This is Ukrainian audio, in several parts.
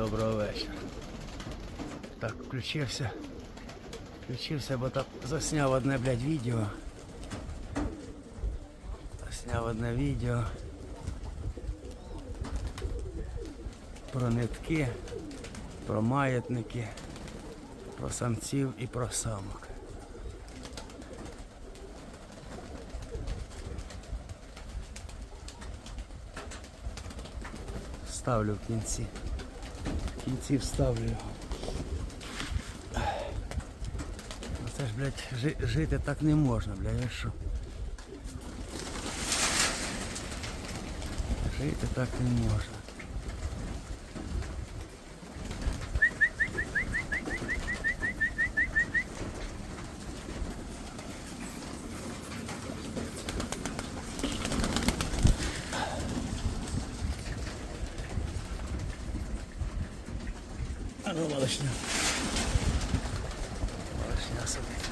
Доброго вечора. Так, включився. Включився, бо так засняв одне, блядь, відео. Засняв одне відео. Про нитки, про маятники, про самців і про самок. Ставлю в кінці. В кінці вставлю. Ну Це ж, блядь, жити так не можна, блядь, що? Жити так не можна. Малышня. Малышня сидить.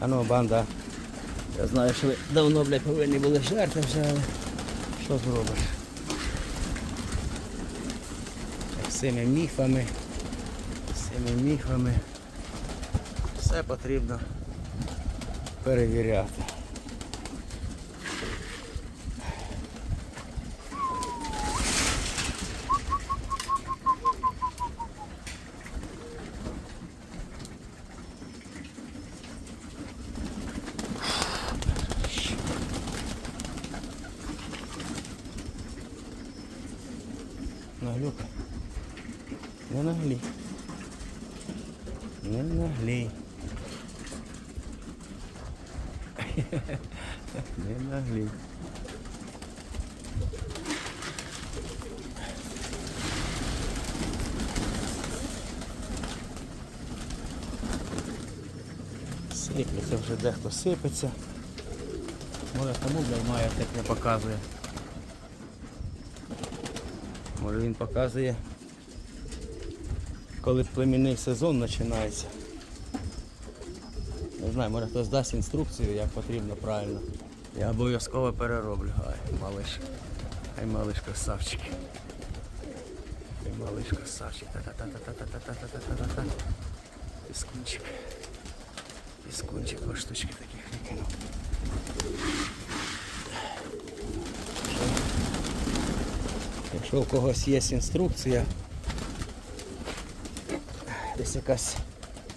А ну, банда. Я знаю, що ви давно, блядь, повинні були жерти вже, але що зробиш? Цими міфами, цими міфами все потрібно перевіряти. Наглюка. Не наглій. Не наглій. Не наглій. Сиплеться вже дехто сипеться. Може тому має так не показує. Може він показує, коли племінний сезон починається. Не знаю, може хтось дасть інструкцію, як потрібно правильно. Я обов'язково перероблю. Ай, малиш. Ай, малиш красавчик. Ай, малиш красавчик. Та-та-та-та-та-та-та-та-та-та-та. Піскунчик. Піскунчик, два штучки таких викинув. Якщо у когось є інструкція, десь якась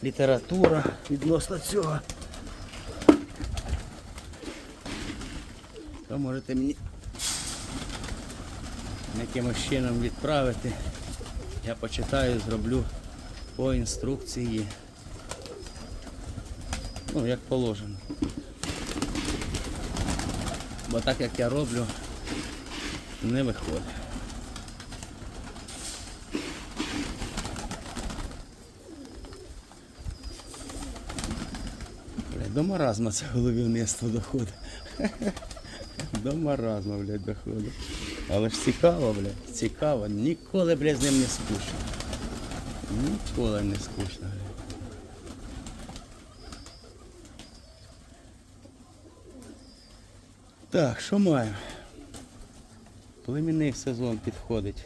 література відносно цього, то можете мені якимось чином відправити. Я почитаю, зроблю по інструкції. Ну, як положено. Бо так як я роблю, не виходить. Блядь, до маразма це головівництво доходить. До маразма, блядь, доходить. Але ж цікаво, блядь, цікаво. Ніколи, блядь, з ним не скучно. Ніколи не скучно, блядь. Так, що маємо? Племінний сезон підходить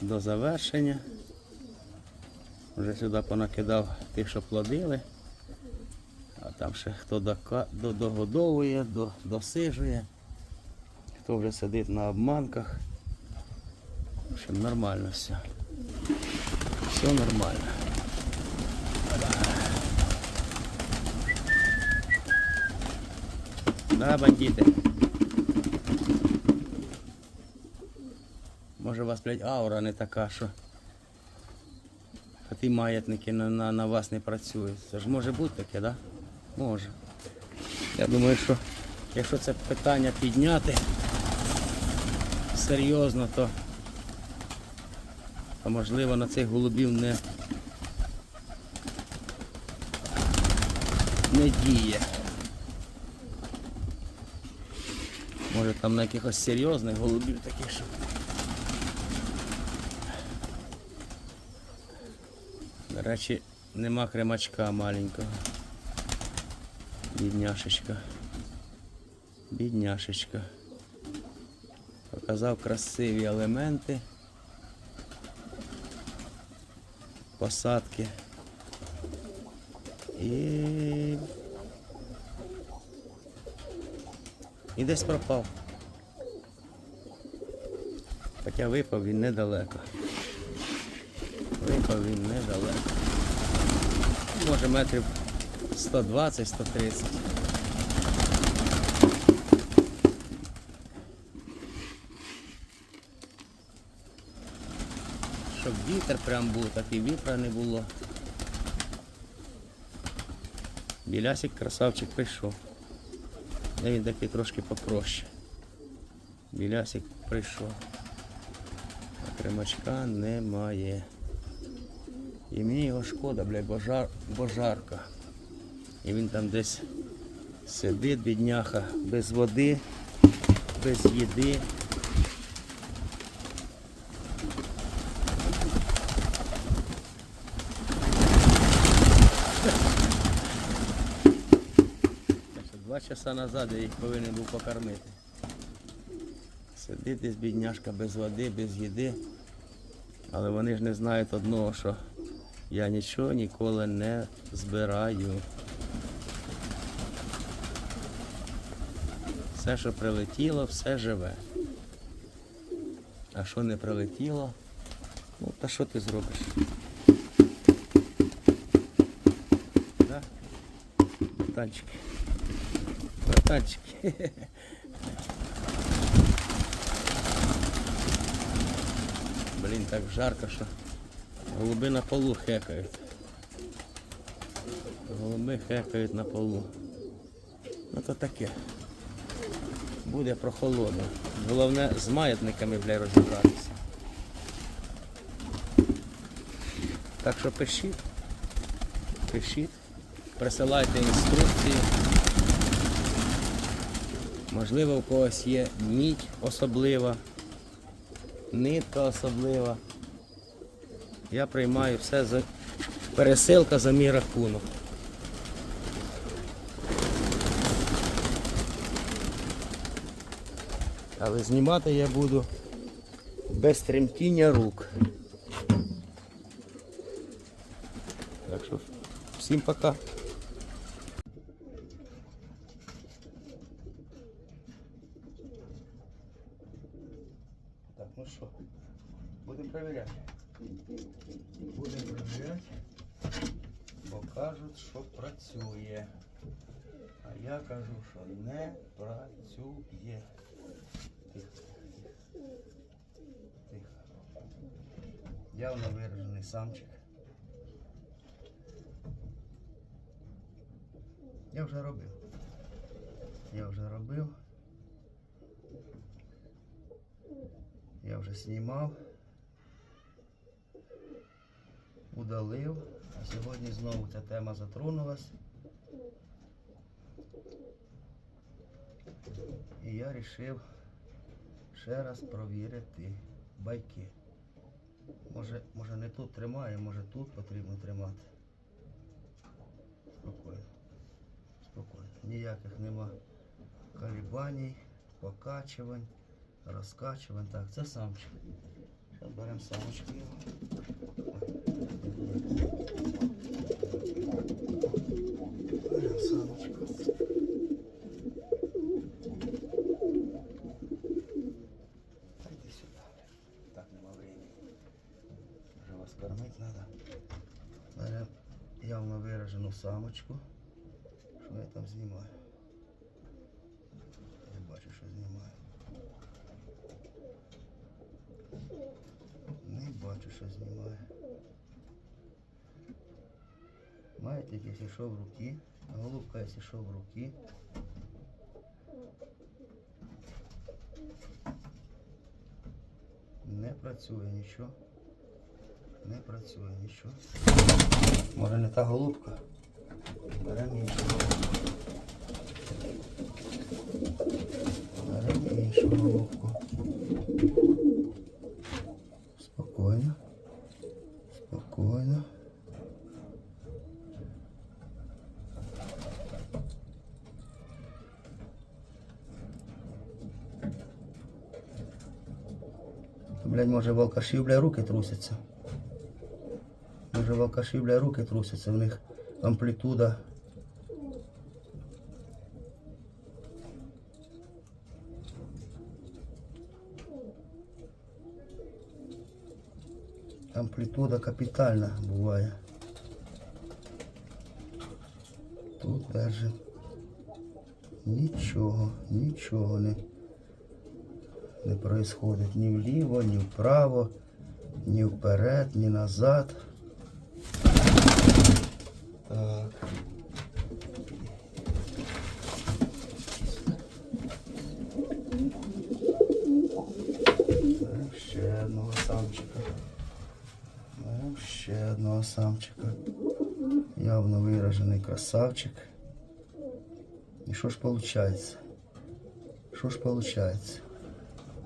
до завершення. Вже сюди понакидав тих, що плодили. Там ще хто догодовує, досижує, хто вже сидить на обманках. В общем, нормально все. Все нормально. Да, бандити. Може у вас, блядь, аура не така, що а ті маятники на, на, на вас не працюють. Це ж може бути таке, да? Може. Я думаю, що якщо це питання підняти серйозно, то, то можливо на цих голубів не, не діє. Може там на якихось серйозних голубів таких, що. До речі, нема кремачка маленького. Бідняшечка. Бідняшечка. Показав красиві елементи. Посадки. І. І десь пропав. Хоча випав він недалеко. Випав він недалеко. Може метрів 120-130. Щоб вітер прям був, так і вітра не було. Білясик красавчик прийшов. Де він такий трошки попроще. Білясик прийшов. А кремачка немає. І мені його шкода, бля, бо, жар, бо жарко. І він там десь сидить, бідняха, без води, без їди. Два часа назад я їх повинен був покормити. Сидить десь бідняшка без води, без їди. Але вони ж не знають одного, що я нічого ніколи не збираю. Все, що прилетіло, все живе. А що не прилетіло, ну та що ти зробиш? Да? Братанчики. Братанчики. Блін, так жарко, що голуби на полу хекають. Голуби хекають на полу. Ну то таке. Буде прохолодно. Головне з маятниками, бля, розібратися. Так що пишіть. Пишіть. Присилайте інструкції. Можливо, у когось є мідь особлива, нитка особлива. Я приймаю все за пересилка за мій рахунок. Але знімати я буду без тремтіння рук. Так що всім пока. Так, ну що, будемо перевіряти. Будемо перевіряти, бо кажуть, що працює. А я кажу, що не працює. Тихо. Тихо. Явно виражений самчик. Я вже робив. Я вже робив. Я вже знімав. Удалив. А сьогодні знову ця тема затронулась. І я вирішив ще раз провірити байки. Може, може не тут тримає, може тут потрібно тримати. Спокійно. Спокійно. Ніяких нема колебаній, покачувань, розкачувань. Так, це самчик. Зараз беремо самочки його. Беремо самочку. Та йди сюди. Так нема времени. Вже вас кормити треба. Беремо явно виражену самочку. Що я там знімаю? Я бачу, що знімаю. Не бачу, що знімаю. Маєте якщо що в руки. Голубка, якщо що в руки. Не працює нічого. Не працює нічого. Може не та голубка. Беремо іншу. Беремо іншу голубку. Спокійно. Спокійно. Блядь, може волкаші, бля, руки трусяться. Може в алкашів, бля, руки трусяться, в них амплітуда. Амплітуда капітальна буває. Тут даже нічого, нічого не, не происходить ні вліво, ні вправо, ні вперед, ні назад. Так. Беремо ще одного самчика. Беремо самчика. Явно виражений красавчик. І що ж виходить? Що ж виходить?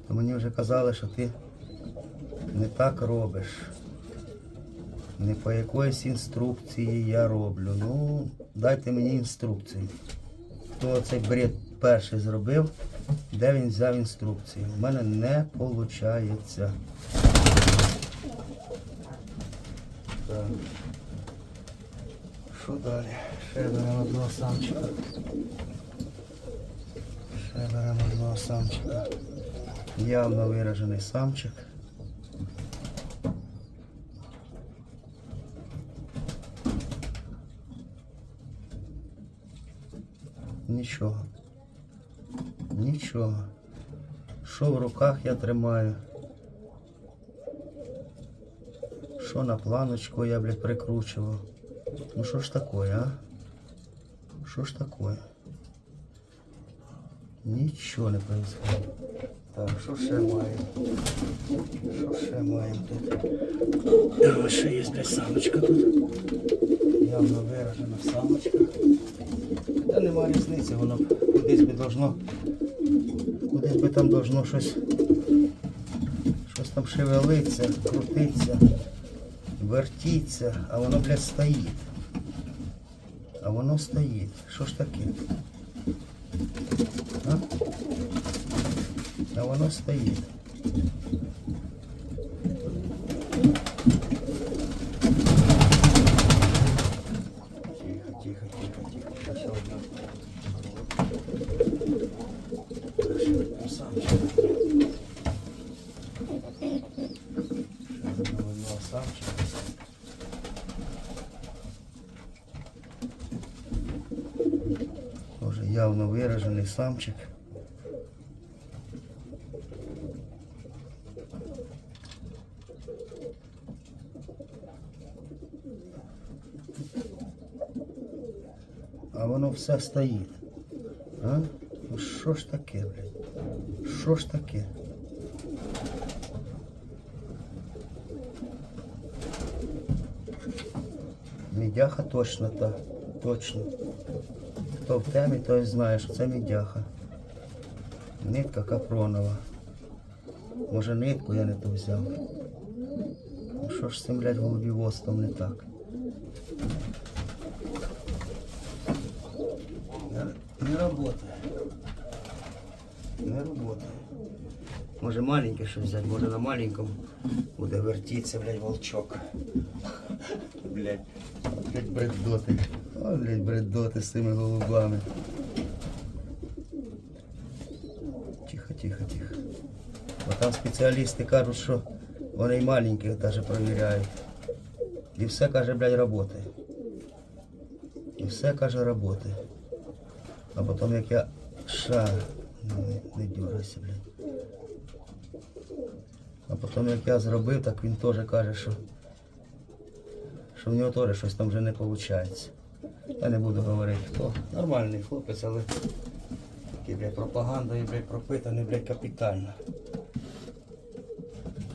То мені вже казали, що ти не так робиш. Не по якоїсь інструкції я роблю. Ну, дайте мені інструкції. Хто цей бред перший зробив, де він взяв інструкції? У мене не виходить. Так. Що далі? Ще беремо одного самчика. Ще беремо одного самчика. Явно виражений самчик. Нічого. Нічого. Що в руках я тримаю? Що на планочку я, блядь, прикручував? Ну що ж такое, а? Що ж такое? Нічого не происходит. Так, що ще маємо? Що ще маємо тут? Ось ще є, блядь, самочка тут. Явно виражена самочка. Та нема різниці, воно кудись би должно. Кудись би там должно щось. Щось там шевелиться, крутиться, вертіться, а воно, блядь, стоїть. А воно стоїть. Що ж таке? А? А воно стоїть. Тихо, тихо, Явно виражений самчик. А воно все стоїть. А? Ну що ж таке, блядь? Що ж таке? Мідяха точно та. Точно. Хто в темі, той знає, що це мідяха. Нитка капронова. Може нитку я не ту взяв. Ну що ж з цим, блядь, голубіводством не так? Не, работає. Не работає. Може маленьке щось взяти, може на маленькому буде вертіться, блядь, волчок. Блядь, блядь, бредоти. О, блядь, бредоти з цими голубами. Тихо, тихо, тихо. Там спеціалісти кажуть, що вони й маленьких навіть перевіряють. І все, каже, блядь, работає. І все, каже, работає. А потім як я ша, не, не дергайся, блядь. А потім як я зробив, так він теж каже, що, що в нього теж щось там вже не виходить. Я не буду говорити, хто нормальний хлопець, але такий, блядь, пропагандою, блядь, пропитаний, блядь, капітально.